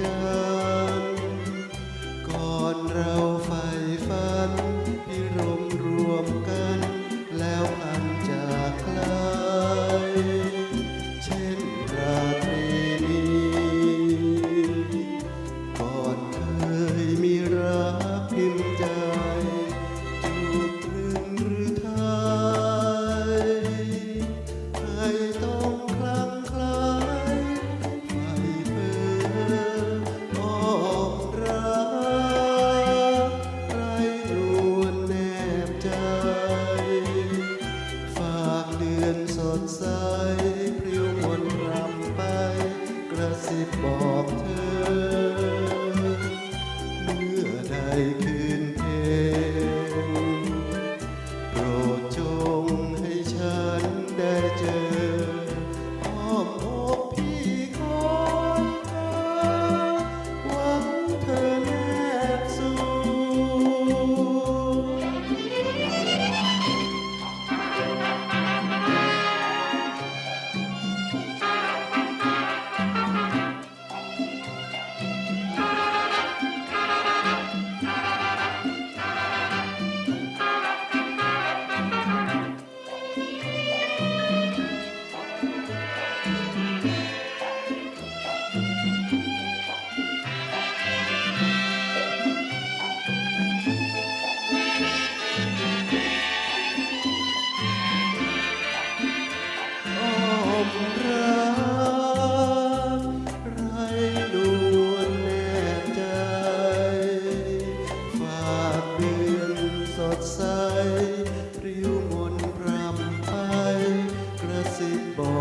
กัน ก่อนเรา ร it, boy.